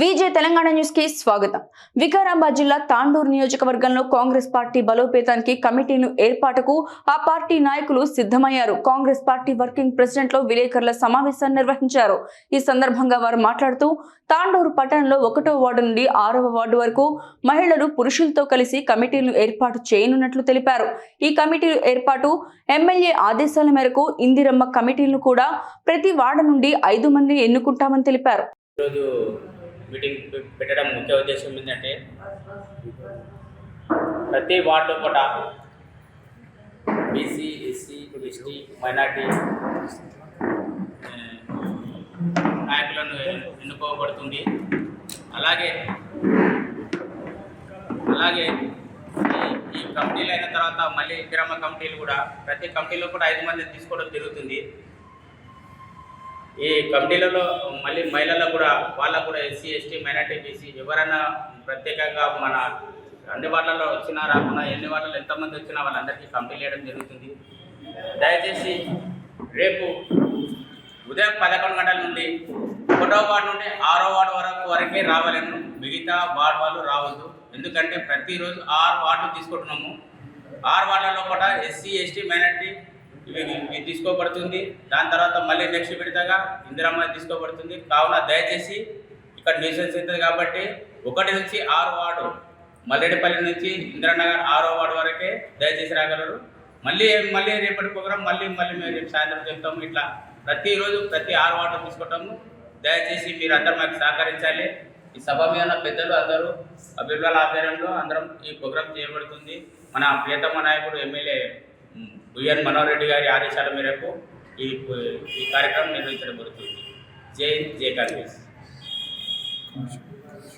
VJ Telangana న్యూస్కి స్వాగతం. వికారాబాద్ జిల్లా తాండూరు నియోజకవర్గంలో కాంగ్రెస్ పార్టీ బలోపేతానికి కమిటీలు ఏర్పాటుకు ఆ పార్టీ నాయకులు సిద్ధమయ్యారు. కాంగ్రెస్ పార్టీ వర్కింగ్ ప్రెసిడెంట్లో విలేకరుల సమావేశాన్ని నిర్వహించారు. ఈ సందర్భంగా వారు మాట్లాడుతూ తాండూరు పట్టణంలో ఒకటో వార్డు నుండి ఆరవ వార్డు వరకు మహిళలు పురుషులతో కలిసి కమిటీలు ఏర్పాటు చేయనున్నట్లు తెలిపారు. ఈ కమిటీలు ఏర్పాటు ఎమ్మెల్యే ఆదేశాల మేరకు ఇందిరమ్మ కమిటీలను కూడా ప్రతి వార్డు నుండి ఐదు మంది ఎన్నుకుంటామని తెలిపారు. మీటింగ్ పె- పెట్టడం ముఖ్య ఉద్దేశం ఏంటంటే ప్రతి వార్డు పూట బీసీ ఎస్సీ ఎస్టీ మైనార్టీ నాయకులను ఎన్నుకోబడుతుంది. అలాగే అలాగే ఈ- ఈ కమిటీలు అయిన తర్వాత మళ్ళీ గ్రామ కమిటీలు కూడా ప్రతి కమిటీలో కూడా ఐదు మంది తీసుకోవడం జరుగుతుంది. ఈ కమిటీలలో మళ్ళీ మహిళలకు కూడా వాళ్ళకు కూడా ఎస్సీ ఎస్టీ మైనార్టీ బీసీ ఎవరైనా ప్రత్యేకంగా మన అన్ని వార్డులలో వచ్చినా రాకున్నా ఎన్ని వార్డులు ఎంతమంది వచ్చినా వాళ్ళందరికీ కంపెనీ వేయడం జరుగుతుంది. దయచేసి రేపు ఉదయం పదకొండు గంటల నుండి ఒకటో వార్డు నుండి ఆరో వార్డు వరకు వరకే రావాలను మిగతా వార్డు వాళ్ళు రావద్దు. ఎందుకంటే ప్రతిరోజు ఆరు వార్డులు తీసుకుంటున్నాము. ఆరు వార్డులలో కూడా ఎస్సీ ఎస్టీ మైనార్టీ ఇవి ఇవి తీసుకోబడుతుంది. దాని తర్వాత మళ్ళీ నెక్స్ట్ విడతగా ఇందిరమ్మ తీసుకోబడుతుంది. కావున దయచేసి ఇక్కడ న్యూసెన్స్ అవుతుంది కాబట్టి ఒకటి నుంచి ఆరు వార్డు మల్లెడిపల్లి నుంచి ఇందిరానగర్ ఆరో వార్డు వరకే దయచేసి రాగలరు. మళ్ళీ మళ్ళీ రేపటి ప్రోగ్రాం మళ్ళీ మళ్ళీ మేము రేపు సాయంత్రం చెప్తాము. ఇట్లా ప్రతిరోజు ప్రతి ఆరు వార్డు తీసుకుంటాము. దయచేసి మీరు అందరూ మాకు సహకరించాలి. ఈ సభ మీద ఉన్న పెద్దలు అందరూ అభివృద్ధుల ఆధ్వర్యంలో అందరం ఈ ప్రోగ్రాం చేయబడుతుంది. మన ప్రియతమ నాయకుడు ఎమ్మెల్యే బిఎన్ మనోహర్ రెడ్డి గారి ఆదేశాల మేరకు ఈ ఈ కార్యక్రమం నిర్వహించడం జరుగుతుంది. జై జై కాంగ్రెస్.